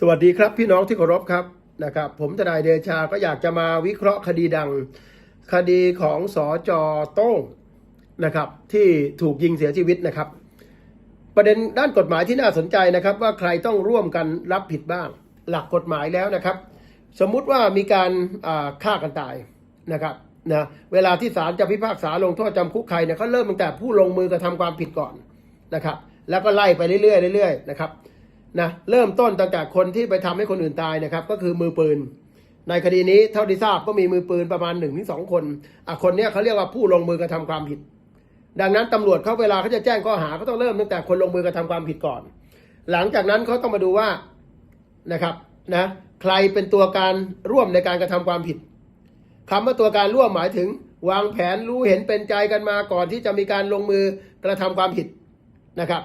สวัสดีครับพี่น้องที่เคารพครับนะครับ ผมทนายเดชาก็อยากจะมาวิเคราะห์คดีดัง คดีของสอจอโต้งนะครับ ที่ถูกยิงเสียชีวิตนะครับ ประเด็นด้านกฎหมายที่น่าสนใจนะครับ ว่าใครต้องร่วมกันรับผิดบ้าง หลักกฎหมายแล้วนะครับ สมมุติว่ามีการฆ่ากันตายนะครับนะเวลาที่ศาลจะพิพากษาลงโทษจำคุกใครเนี่ยเขาเริ่มตั้งแต่ผู้ลงมือกระทำความผิดก่อนนะครับ แล้วก็ไล่ไปเรื่อยๆเรื่อยๆนะครับ นะเริ่มต้นตั้งแต่คนที่ไปทำให้คนอื่นตายนะครับ ก็คือมือปืน ในคดีนี้เท่าที่ทราบก็มีมือปืนประมาณ1นถึงสคนอะคนเนี้ยเขาเรียกว่าผู้ลงมือกระทำความผิด ดังนั้นตำรวจเขาเวลาเขาจะแจ้งข้อหาก็ต้องเริ่มตั้งแต่คนลงมือกระทำความผิดก่อน หลังจากนั้นเขาต้องมาดูว่านะครับนะใครเป็นตัวการร่วมในการกระทำความผิดคำว่าตัวการร่วมหมายถึง วางแผนรู้เห็นเป็นใจกันมาก่อนที่จะมีการลงมือกระทำความผิดนะครับ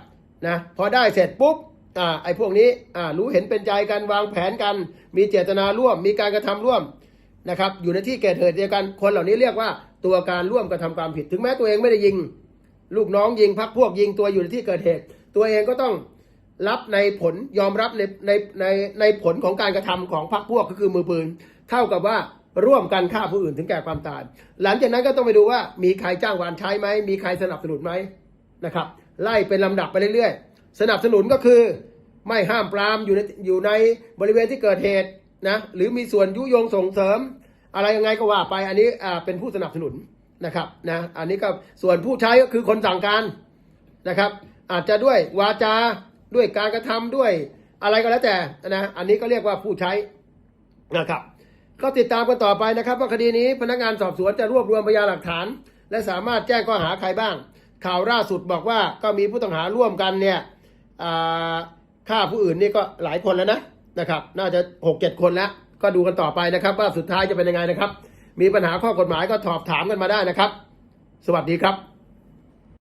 นะพอได้เสร็จปุ๊บ อ่าไอ้พวกนี้อ่ารู้เห็นเป็นใจกันวางแผนกัน มีเจตนาร่วม มีการกระทำร่วมนะครับอยู่ในที่เกิดเหตุเดียวกัน คนเหล่านี้เรียกว่าตัวการร่วมกระทำความผิด ถึงแม้ตัวเองไม่ได้ยิง ลูกน้องยิงพักพวกยิงตัวอยู่ในที่เกิดเหตุ ตัวเองก็ต้องรับในผลยอมรับในในในในผลของการกระทำของพักพวกก็คือมือปืน เท่ากับว่าร่วมกันฆ่าผู้อื่นถึงแก่ความตาย หลังจากนั้นก็ต้องไปดูว่ามีใครจ้างวานใช้ไหมมีใครสนับสนุนไหมนะครับไล่เป็นลำดับไปเรื่อยๆ สนับสนุนก็คือ ไม่ห้ามปรามอยู่ในอยู่ในบริเวณที่เกิดเหตุนะหรือมีส่วนยุยงส่งเสริม อะไรยังไงก็ว่าไปอันนี้อ่าเป็นผู้สนับสนุนนะครับนะอันนี้ก็ส่วนผู้ใช้ก็คือคนสั่งการนะครับ อาจจะด้วยวาจาด้วยการกระทำด้วยอะไรก็แล้วแต่นะอันนี้ก็เรียกว่าผู้ใช้นะครับ ก็ติดตามกันต่อไปนะครับ ว่าคดีนี้พนักงานสอบสวนจะรวบรวมพยานหลักฐาน และสามารถแจ้งข้อหาใครบ้าง ข่าวล่าสุดบอกว่าก็มีผู้ต้องหาร่วมกันเนี่ย ฆ่าผู้อื่นนี่ก็หลายคนแล้วนะนะครับ น่าจะหกเจ็ดคนแล้ว ก็ดูกันต่อไปนะครับ ว่าสุดท้ายจะเป็นยังไงนะครับ มีปัญหาข้อกฎหมายก็สอบถามกันมาได้นะครับ สวัสดีครับ